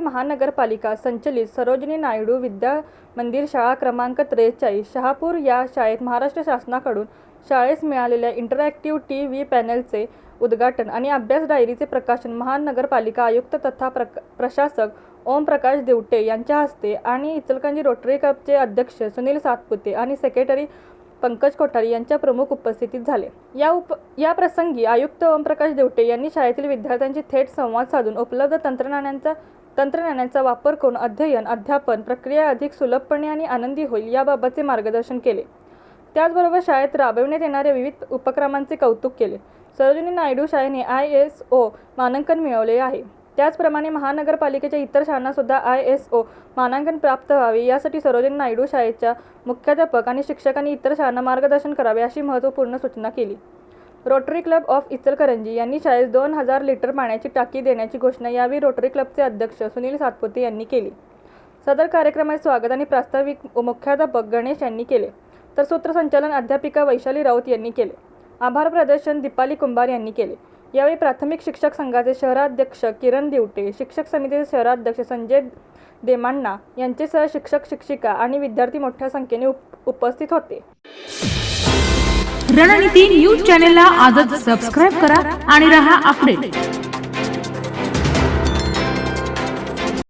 महानगरपालिका संचलित सरोजिनी नायडू विद्या मंदिर शाळा क्रमांक त्रेचाळीस शहापूर या शाळेत महाराष्ट्र शासनाकडून शाळेस मिळालेल्या इंटरॅक्टिव्ह टी व्ही पॅनलचे उद्घाटन आणि अभ्यास डायरीचे प्रकाशन महानगरपालिका आयुक्त तथा प्रक प्रशासक ओमप्रकाश देवटे यांच्या हस्ते आणि इचलकरंजी रोटरी क्लबचे अध्यक्ष सुनील सातपुते आणि सेक्रेटरी पंकज कोठारी यांच्या प्रमुख उपस्थितीत झाले. या उप या प्रसंगी आयुक्त ओमप्रकाश देवटे यांनी शाळेतील विद्यार्थ्यांशी थेट संवाद साधून उपलब्ध तंत्रज्ञानांचा तंत्रज्ञानाचा वापर करून अध्ययन अध्यापन प्रक्रिया अधिक सुलभपणे आणि आनंदी होईल याबाबतचे मार्गदर्शन केले. त्याचबरोबर शाळेत राबविण्यात येणाऱ्या विविध उपक्रमांचे कौतुक केले. सरोजिनी नायडू शाळेने आय एस ओ मानांकन मिळवले आहे. त्याचप्रमाणे महानगरपालिकेच्या इतर शाळांनासुद्धा आय एस ओ मानांकन प्राप्त व्हावे. यासाठी सरोजन नायडू शाळेच्या मुख्याध्यापक आणि शिक्षकांनी इतर शाळांना मार्गदर्शन करावे अशी महत्त्वपूर्ण सूचना केली. रोटरी क्लब ऑफ इचलकरंजी यांनी शाळेत दोन हजार लिटर पाण्याची टाकी देण्याची घोषणा यावेळी रोटरी क्लबचे अध्यक्ष सुनील सातपुते यांनी केली. सदर कार्यक्रमाचे स्वागत आणि प्रास्ताविक मुख्याध्यापक गणेश यांनी केले. तर सूत्रसंचालन अध्यापिका वैशाली राऊत यांनी केले. आभार प्रदर्शन दीपाली कुंभार यांनी केले. यावेळी प्राथमिक शिक्षक संघाचे शहराध्यक्ष किरण दिवटे शिक्षक समितीचे शहराध्यक्ष संजय देमांना यांचेसह शिक्षक शिक्षिका आणि विद्यार्थी मोठ्या संख्येने उप उपस्थित होते. रणनीती न्यूज चॅनेलला आजच सबस्क्राईब करा आणि रहा अपडेट.